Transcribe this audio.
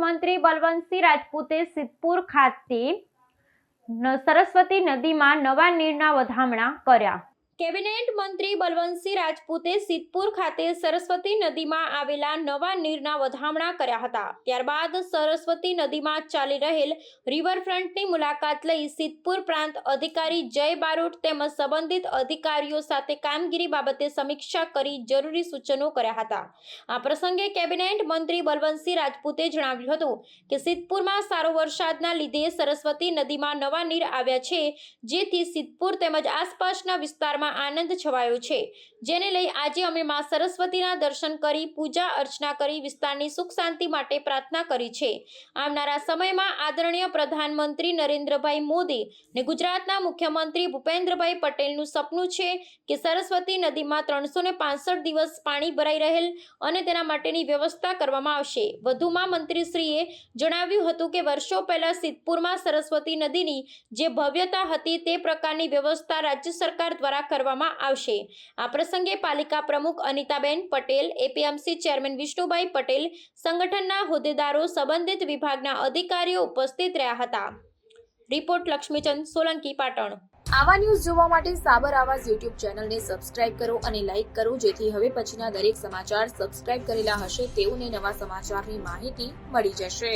મંત્રી બલવંતસિંહ રાજપૂતે સિદ્ધપુર ખાતે સરસ્વતી નદીમાં નવા નીરના વધામણા કર્યા. કેબિનેટ મંત્રી બલવંતસિંહ રાજપૂતે સિદ્ધપુર ખાતે સરસ્વતી નદીમાં આવેલા નવા નીરના વધામણા કર્યા હતા. ત્યારબાદ સરસ્વતી નદીમાં ચાલી રહેલ રિવરફ્રન્ટની મુલાકાત લઈ સિદ્ધપુર પ્રાંત અધિકારી જય બારોટ તેમજ સંબંધિત અધિકારીઓ સાથે કામગીરી બાબતે સમીક્ષા કરી જરૂરી સૂચનો કર્યા હતા. આ પ્રસંગે કેબિનેટ મંત્રી બલવંતસિંહ રાજપૂતે જણાવ્યું હતું કે સિદ્ધપુરમાં સારો વરસાદના લીધે સરસ્વતી નદીમાં નવા નીર આવ્યા છે, જેથી સિદ્ધપુર તેમજ આસપાસના વિસ્તારમાં આનંદ છવાયો છે. જેને લઈ આજે અમે માં સરસ્વતીના દર્શન કરી, પૂજા અર્ચના કરી, વિસ્તારની સુખ શાંતિ માટે પ્રાર્થના કરી છે. આવનારા સમયમાં આદરણીય પ્રધાનમંત્રી નરેન્દ્રભાઈ મોદી ને ગુજરાતના મુખ્યમંત્રી ભૂપેન્દ્રભાઈ પટેલનું સપનું છે કે સરસ્વતી નદીમાં ત્રણસો ને પાંસઠ દિવસ પાણી ભરાઈ રહેલ અને તેના માટેની વ્યવસ્થા કરવામાં આવશે. વધુમાં મંત્રીશ્રીએ જણાવ્યું હતું કે વર્ષો પહેલા સિદ્ધપુરમાં સરસ્વતી નદીની જે ભવ્યતા હતી તે પ્રકારની વ્યવસ્થા રાજ્ય સરકાર દ્વારા કરવામાં આવશે. આ પ્રસંગે પાલિકા પ્રમુખ અનિતાબેન પટેલ, એપીએમસી ચેરમેન વિષ્ણુભાઈ પટેલ, સંગઠનના હોદ્દેદારો સંબંધિત વિભાગના અધિકારીઓ ઉપસ્થિત રહ્યા હતા. રિપોર્ટ લક્ષ્મીચંદ સોલંકી, પાટણ. આવા ન્યૂઝ જોવા માટે સાબર આવાજ યુટ્યુબ ચેનલને સબસ્ક્રાઇબ કરો અને લાઇક કરો, જેથી હવે પછીના દરેક સમાચાર સબસ્ક્રાઇબ કરેલા હશે તેઓને નવા સમાચારની માહિતી મળી જશે.